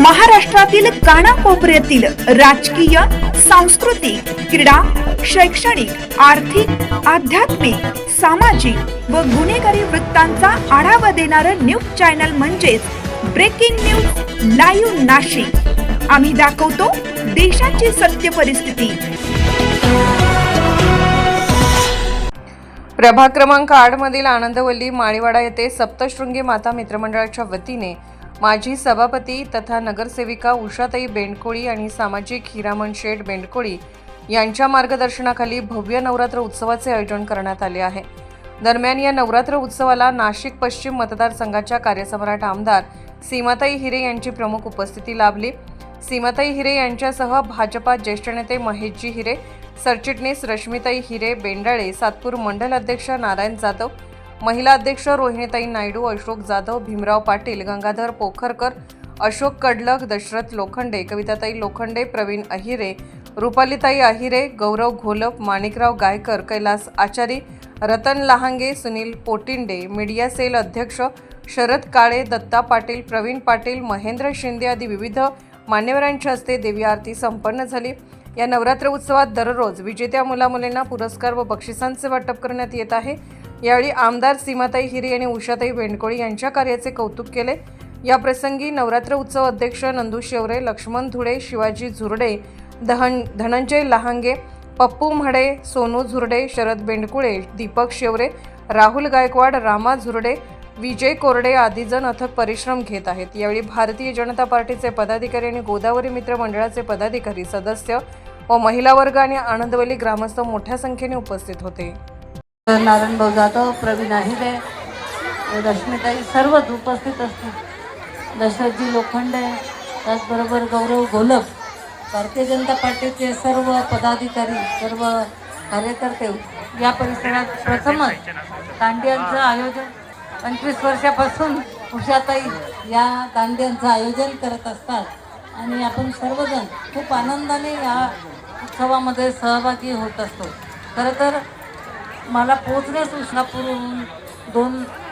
महाराष्ट्रातील कानाकोपऱ्यातील राजकीय सांस्कृतिक क्रीडा शैक्षणिक आर्थिक आध्यात्मिक सामाजिक व गुन्हेगारी वृत्तांचा आढावा देणारं न्यूज चॅनल म्हणजेच ब्रेकिंग न्यूज लाईव्ह नाशिक. आम्ही दाखवतो देशाची सत्य परिस्थिती. प्रभाग क्रमांक आठ मधील आनंदवल्ली माळीवाडा येथे सप्तशृंगी माता मित्रमंडळाच्या वतीने माजी सभापती तथा नगरसेविका उषाताई बेंडकोळी आणि सामाजिक हिरामण शेठ बेंडकोळी यांच्या मार्गदर्शनाखाली भव्य नवरात्र उत्सवाचे आयोजन करण्यात आले आहे. दरम्यान या नवरात्र उत्सवाला नाशिक पश्चिम मतदारसंघाच्या कार्यसम्राट आमदार सीमाताई हिरे यांची प्रमुख उपस्थिती लाभली. सीमाताई हिरे यांच्यासह भाजपा ज्येष्ठ नेते महेशजी हिरे सरचिटणीस रश्मिताई हिरे बेंडाळे सातपूर मंडल अध्यक्ष नारायण जाधव महिला अध्यक्ष रोहिणीताई नायडू अशोक जाधव भीमराव पाटील गंगाधर पोखरकर अशोक कडलक दशरथ लोखंडे कविताताई लोखंडे प्रवीण अहिरे रुपालीताई अहिरे गौरव घोलप माणिकराव गायकर कैलास आचारी रतन लहांगे सुनील पोटिंडे मीडिया सेल अध्यक्ष शरद काळे दत्ता पाटील प्रवीण पाटील महेंद्र शिंदे आदी विविध मान्यवरांच्या हस्ते देवी आरती संपन्न झाली. या नवरात्र उत्सवात दररोज विजेत्या मुलामुलींना पुरस्कार व बक्षिसांचे वाटप करण्यात येत आहे. यावेळी आमदार सीमाताई हिरे आणि उषाताई बेंडकोळी यांच्या कार्याचे कौतुक केले. या प्रसंगी नवरात्र उत्सव अध्यक्ष नंदू शेवरे लक्ष्मण धुळे शिवाजी झुरडे दहन धनंजय लहांगे पप्पू म्हडे सोनू झुरडे शरद बेंडकुळे दीपक शेवरे राहुल गायकवाड रामा झुरडे विजय कोरडे आदी जण अथक परिश्रम घेत आहेत. यावेळी भारतीय जनता पार्टीचे पदाधिकारी आणि गोदावरी मित्र मंडळाचे पदाधिकारी सदस्य व महिला वर्ग आणि आनंदवली ग्रामस्थ मोठ्या संख्येने उपस्थित होते. नारायणभाऊ जाधव प्रवीण आहिरे रश्मीताई सर्वच उपस्थित असतात दशरथजी लोखंडे त्याचबरोबर गौरव घोलप भारतीय जनता पार्टीचे सर्व पदाधिकारी सर्व कार्यकर्ते या परिसरात प्रथमच दांडियांचं आयोजन पंचवीस वर्षापासून उषाताई या दांडियांचं आयोजन करत असतात. आणि आपण सर्वजण खूप आनंदाने या उत्सवामध्ये सहभागी होत असतो. खरं तर मला पोचण्यास उष्णापूरहून दोन